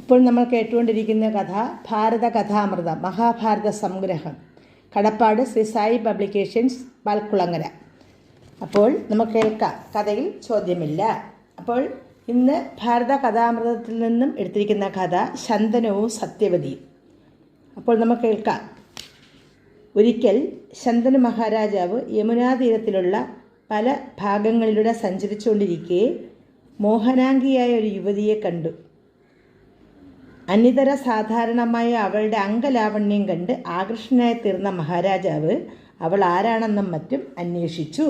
ഇപ്പോൾ നമ്മൾ കേട്ടുകൊണ്ടിരിക്കുന്ന കഥ ഭാരത കഥാമൃതം മഹാഭാരത സംഗ്രഹം. കടപ്പാട് ശ്രീ സായി പബ്ലിക്കേഷൻസ് പാൽക്കുളങ്ങര അപ്പോൾ നമുക്ക് കേൾക്കാം. കഥയിൽ ചോദ്യമില്ല. അപ്പോൾ ഇന്ന് ഭാരത കഥാമൃതത്തിൽ നിന്നും എടുത്തിരിക്കുന്ന കഥ ശന്തനവും സത്യവതിയും. അപ്പോൾ നമുക്ക് കേൾക്കാം. ഒരിക്കൽ ശന്തനു മഹാരാജാവ് യമുനാ തീരത്തിലുള്ള പല ഭാഗങ്ങളിലൂടെ സഞ്ചരിച്ചുകൊണ്ടിരിക്കെ മോഹനാംഗിയായ ഒരു യുവതിയെ കണ്ടു. അനിതര സാധാരണമായ അവളുടെ അംഗലാവണ്യം കണ്ട് ആകർഷണനായി തീർന്ന മഹാരാജാവ് അവൾ ആരാണെന്നും മറ്റും അന്വേഷിച്ചു.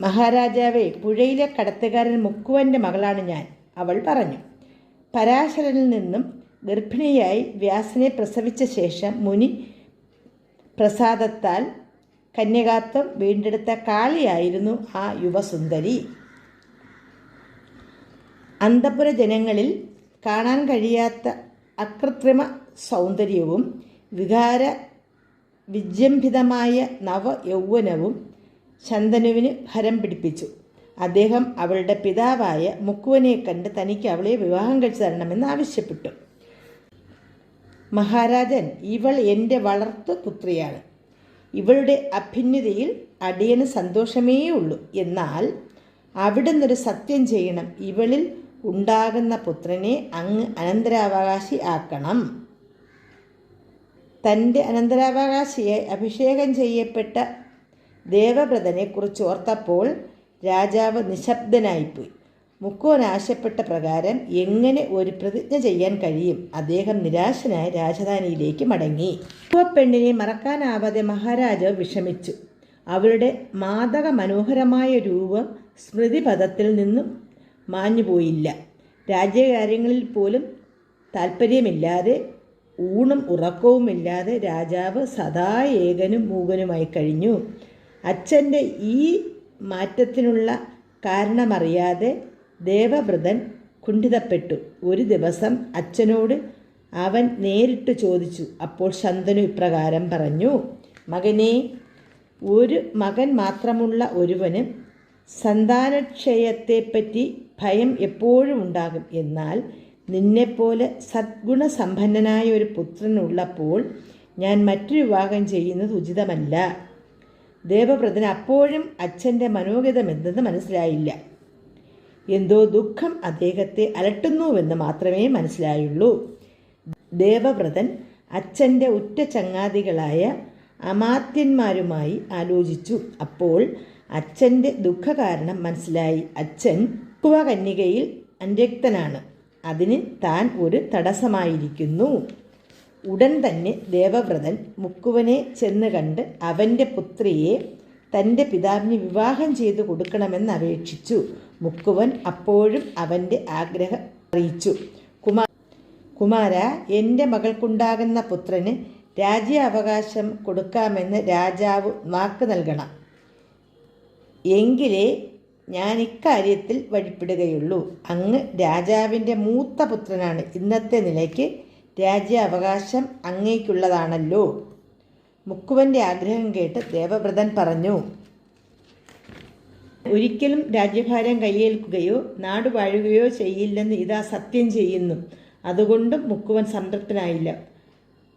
മഹാരാജാവെ പുഴയിലെ കടത്തുകാരൻ മുക്കുവന്റെ മകളാണ് ഞാൻ അവൾ പറഞ്ഞു. പരാശരനിൽ നിന്നും ഗർഭിണിയായി വ്യാസനെ പ്രസവിച്ച ശേഷം മുനി പ്രസാദത്താൽ കന്യകാത്വം വീണ്ടെടുത്ത കാളിയായിരുന്നു ആ യുവസുന്ദരി. അന്തപുര ജനങ്ങളിൽ കാണാൻ കഴിയാത്ത അകൃത്രിമ സൗന്ദര്യവും വികാര വിജംഭിതമായ നവ യൗവനവും ശന്തനുവിന് ഭരം പിടിപ്പിച്ചു. അദ്ദേഹം അവളുടെ പിതാവായ മുക്കുവനെ കണ്ട് തനിക്ക് അവളെ വിവാഹം കഴിച്ചു തരണമെന്ന് ആവശ്യപ്പെട്ടു. മഹാരാജൻ ഇവൾ എന്റെ വളർത്തു പുത്രിയാണ്. ഇവളുടെ അഭിന്നതയിൽ അടിയന് സന്തോഷമേ ഉള്ളൂ എന്നാൽ അവിടുന്നൊരു സത്യം ചെയ്യണം. ഇവളിൽ ഉണ്ടാകുന്ന പുത്രനെ അങ്ങ് അനന്തരാവകാശി ആക്കണം. തന്റെ അനന്തരാവകാശിയെ അഭിഷേകം ചെയ്യപ്പെട്ട ദേവവ്രതനെ കുറിച്ച് ഓർത്തപ്പോൾ രാജാവ് നിശബ്ദനായിപ്പോയി. മുക്കോൻ ആശപ്പെട്ട പ്രകാരം എങ്ങനെ ഒരു പ്രതിജ്ഞ ചെയ്യാൻ കഴിയും? അദ്ദേഹം നിരാശനായി രാജധാനിയിലേക്ക് മടങ്ങി. പെണ്ണിനെ മറക്കാനാവാതെ മഹാരാജാവ് വിഷമിച്ചു. അവളുടെ മാതക മനോഹരമായ രൂപം സ്മൃതിപഥത്തിൽ നിന്നും മാഞ്ഞുപോയില്ല രാജ്യകാര്യങ്ങളിൽ പോലും താല്പര്യമില്ലാതെ ഊണും ഉറക്കവുമില്ലാതെ രാജാവ് സദാ ഏകനും മൂകനുമായി കഴിഞ്ഞു. അച്ഛന്റെ ഈ മാറ്റത്തിനുള്ള കാരണമറിയാതെ ദേവവ്രതൻ കുണ്ഠിതപ്പെട്ടു. ഒരു ദിവസം അച്ഛനോട് അവൻ നേരിട്ട് ചോദിച്ചു. അപ്പോൾ ശന്തനു ഇപ്രകാരം പറഞ്ഞു മകനെ ഒരു മകൻ മാത്രമുള്ള ഒരുവന് സന്താനക്ഷയത്തെപ്പറ്റി ഭയം എപ്പോഴും ഉണ്ടാകും. എന്നാൽ നിന്നെപ്പോലെ സദ്ഗുണസമ്പന്നനായ ഒരു പുത്രനുള്ളപ്പോൾ ഞാൻ മറ്റൊരു വിവാഹം ചെയ്യുന്നത് ഉചിതമല്ല. ദേവവ്രതന് അപ്പോഴും അച്ഛന്റെ മനോഗതം എന്തെന്ന് മനസ്സിലായില്ല. എന്തോ ദുഃഖം അദ്ദേഹത്തെ അലട്ടുന്നുവെന്ന് മാത്രമേ മനസ്സിലായുള്ളൂ. ദേവവ്രതൻ അച്ഛന്റെ ഉറ്റ ചങ്ങാതികളായ അമാത്യന്മാരുമായി ആലോചിച്ചു. അപ്പോൾ അച്ഛന്റെ ദുഃഖകാരണം മനസ്സിലായി. അച്ഛൻ കന്യകയിൽ അനുരക്തനാണ് അതിന് താൻ ഒരു തടസ്സമായിരിക്കുന്നു. ഉടൻ തന്നെ ദേവവ്രതൻ മുക്കുവനെ ചെന്ന് കണ്ട് അവന്റെ പുത്രിയെ തന്റെ പിതാവിന് വിവാഹം ചെയ്തു കൊടുക്കണമെന്ന് അപേക്ഷിച്ചു. മുക്കുവൻ അപ്പോഴും അവന്റെ ആഗ്രഹം അറിയിച്ചു. കുമാ കുമാര എന്റെ മകൾക്കുണ്ടാകുന്ന പുത്രന് രാജ്യാവകാശം കൊടുക്കാമെന്ന് രാജാവ് വാക്ക് നൽകണം. എങ്കിലേ ഞാൻ ഇക്കാര്യത്തിൽ വഴിപ്പെടുകയുള്ളൂ. അങ്ങ് രാജാവിന്റെ മൂത്ത പുത്രനാണ്. ഇന്നത്തെ നിലയ്ക്ക് രാജ്യാവകാശം അങ്ങേക്കുള്ളതാണല്ലോ. മുക്കുവന്റെ ആഗ്രഹം കേട്ട് ദേവവ്രതൻ പറഞ്ഞു ഒരിക്കലും രാജ്യഭാരം കയ്യേൽക്കുകയോ നാടുവാഴുകയോ ചെയ്യില്ലെന്ന് ഇതാ സത്യം ചെയ്യുന്നു. അതുകൊണ്ടും മുക്കുവൻ സംതൃപ്തനായില്ല.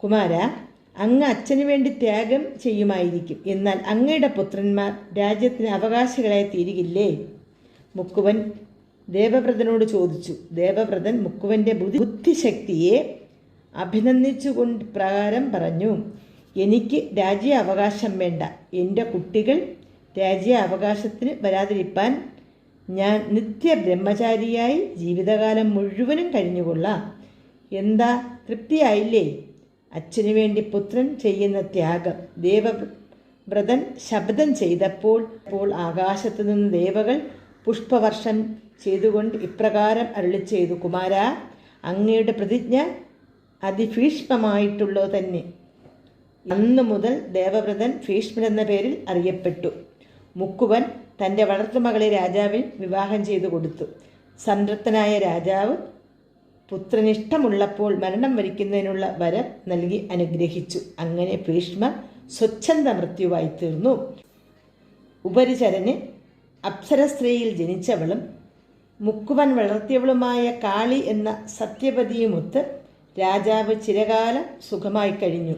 കുമാര അങ്ങ് അച്ഛന് വേണ്ടി ത്യാഗം ചെയ്യുമായിരിക്കും. എന്നാൽ അങ്ങയുടെ പുത്രന്മാർ രാജ്യത്തിന് അവകാശികളായി തീരുകില്ലേ? മുക്കുവൻ ദേവവ്രതനോട് ചോദിച്ചു. ദേവവ്രതൻ മുക്കുവന്റെ ബുദ്ധി ബുദ്ധിശക്തിയെ അഭിനന്ദിച്ചുകൊണ്ട് പ്രകാരം പറഞ്ഞു എനിക്ക് രാജ്യ അവകാശം വേണ്ട. എന്റെ കുട്ടികൾ രാജ്യ അവകാശത്തിന് വരാതിരിപ്പാൻ ഞാൻ നിത്യ ബ്രഹ്മചാരിയായി ജീവിതകാലം മുഴുവനും കഴിഞ്ഞുകൊള്ളാം. എന്താ തൃപ്തിയായില്ലേ? അച്ഛനു വേണ്ടി പുത്രൻ ചെയ്യുന്ന ത്യാഗം. ദേവവ്രതൻ ശബ്ദം ചെയ്തപ്പോൾ അപ്പോൾ ആകാശത്തു നിന്ന് ദേവകൾ പുഷ്പവർഷം ചെയ്തുകൊണ്ട് ഇപ്രകാരം അരുളി ചെയ്തു കുമാര അങ്ങയുടെ പ്രതിജ്ഞ അതിഭീഷ്മമായിട്ടുള്ളോ തന്നെ. അന്നു മുതൽ ദേവവ്രതൻ ഭീഷ്മൻ എന്ന പേരിൽ അറിയപ്പെട്ടു. മുക്കുവൻ തന്റെ വളർത്തുമകളെ രാജാവിൽ വിവാഹം ചെയ്തു കൊടുത്തു. സംതൃപ്തനായ രാജാവ് പുത്രനിഷ്ടമുള്ളപ്പോൾ മരണം വരിക്കുന്നതിനുള്ള വരം നൽകി അനുഗ്രഹിച്ചു. അങ്ങനെ ഭീഷ്മ സ്വച്ഛന്ത മൃത്യുവായി തീർന്നു. ഉപരിചരന് അപ്സര സ്ത്രീയിൽ ജനിച്ചവളും മുക്കുവൻ വളർത്തിയവളുമായ കാളി എന്ന സത്യപതിയുമൊത്ത് രാജാവ് ചിരകാലം സുഖമായി കഴിഞ്ഞു.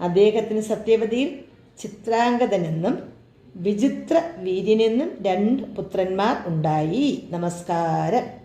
അദ്ദേഹത്തിന് സത്യവതിയിൽ ചിത്രാംഗതനെന്നും വിചിത്ര വീര്യനെന്നും രണ്ട് പുത്രന്മാർ ഉണ്ടായി. നമസ്കാരം.